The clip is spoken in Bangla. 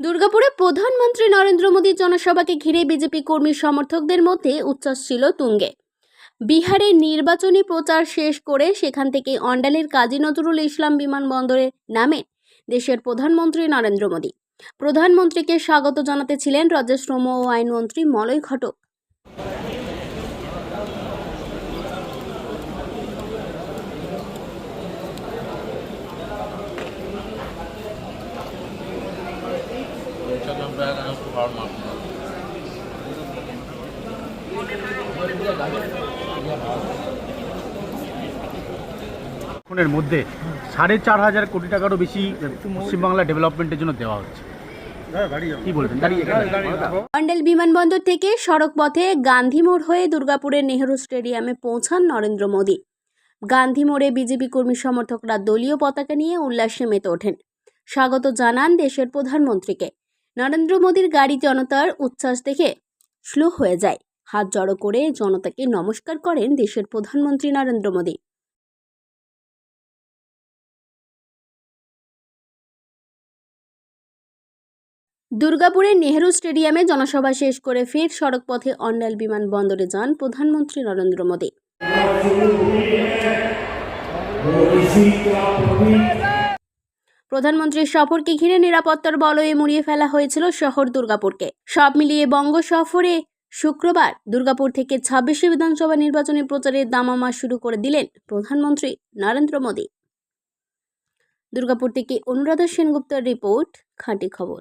দুর্গাপুরে প্রধানমন্ত্রী নরেন্দ্র মোদীর জনসভাকে ঘিরে বিজেপি কর্মী সমর্থকদের মধ্যে উচ্ছ্বাস ছিল তুঙ্গে। বিহারে নির্বাচনী প্রচার শেষ করে সেখান থেকে অন্ডালের কাজী নজরুল ইসলাম বিমানবন্দরে নামে দেশের প্রধানমন্ত্রী নরেন্দ্র মোদী। প্রধানমন্ত্রীকে স্বাগত জানাতে ছিলেন রাজ্যের শ্রম ও আইনমন্ত্রী মলয় ঘটক। এর মধ্যে সাড়ে চার হাজার কোটি টাকারও বেশি পশ্চিমবাংলা ডেভেলপমেন্টের জন্য দেওয়া হচ্ছে। কি বিমানবন্দর থেকে সড়ক পথে গান্ধী মোড় হয়ে দুর্গাপুরের নেহরু স্টেডিয়ামে পৌঁছান নরেন্দ্র মোদী। গান্ধী মোড়ে বিজেপি কর্মী সমর্থকরা দলীয় পতাকা নিয়ে উল্লাসে মেতে ওঠেন। স্বাগত জানান দেশের প্রধানমন্ত্রীকে। নরেন্দ্র মোদীর গাড়ি জনতার উচ্ছ্বাস দেখে স্লো হয়ে যায়। হাত জড়ো করে জনতাকে নমস্কার করেন দেশের প্রধানমন্ত্রী নরেন্দ্র মোদী। দুর্গাপুরের নেহেরু স্টেডিয়ামে জনসভা শেষ করে ফের সড়কপথে অন্ডাল বিমানবন্দরে যান প্রধানমন্ত্রী নরেন্দ্র মোদী। প্রধানমন্ত্রীর সফরকে ঘিরে নিরাপত্তার বলয়ে মুড়িয়ে ফেলা হয়েছিল শহর দুর্গাপুরকে। সব মিলিয়ে বঙ্গ সফরে শুক্রবার দুর্গাপুর থেকে ছাব্বিশে বিধানসভা নির্বাচনী প্রচারের দামামা শুরু করে দিলেন প্রধানমন্ত্রী নরেন্দ্র মোদী। দুর্গাপুর থেকে অনুরাধা সেনগুপ্তের রিপোর্ট, খাঁটি খবর।